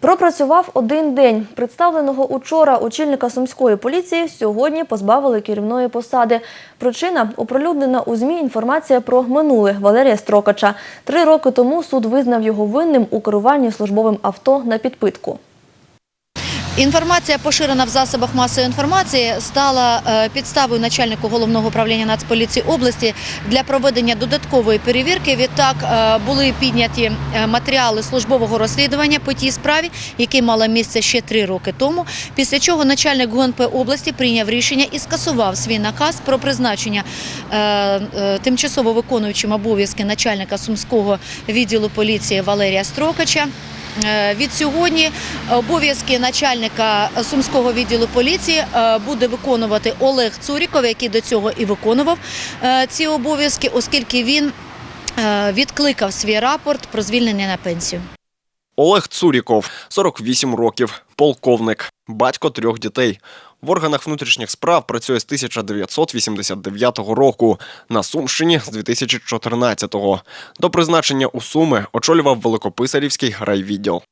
Пропрацював один день. Представленого учора очільника сумської поліції сьогодні позбавили керівної посади. Причина – оприлюднена у ЗМІ інформація про минуле Валерія Строкача. Три роки тому суд визнав його винним у керуванні службовим авто на підпитку. Інформація, поширена в засобах масової інформації, стала е, підставою начальнику головного управління Нацполіції області для проведення додаткової перевірки. Відтак е, були підняті е, матеріали службового розслідування по тій справі, яке мало місце ще три роки тому. Після чого начальник ГУНП області прийняв рішення і скасував свій наказ про призначення тимчасово виконуючим обов'язки начальника сумського відділу поліції Валерія Строкача. Е, Від сьогодні обов'язки начальника Сумського відділу поліції е, буде виконувати Олег Цуріков, який до цього і виконував е, ці обов'язки, оскільки він відкликав свій рапорт про звільнення на пенсію. Олег Цуріков, 48 років, полковник, батько трьох дітей. В органах внутрішніх справ працює з 1989 року, на Сумщині з 2014-го. До призначення у Суми очолював Великописарівський райвідділ.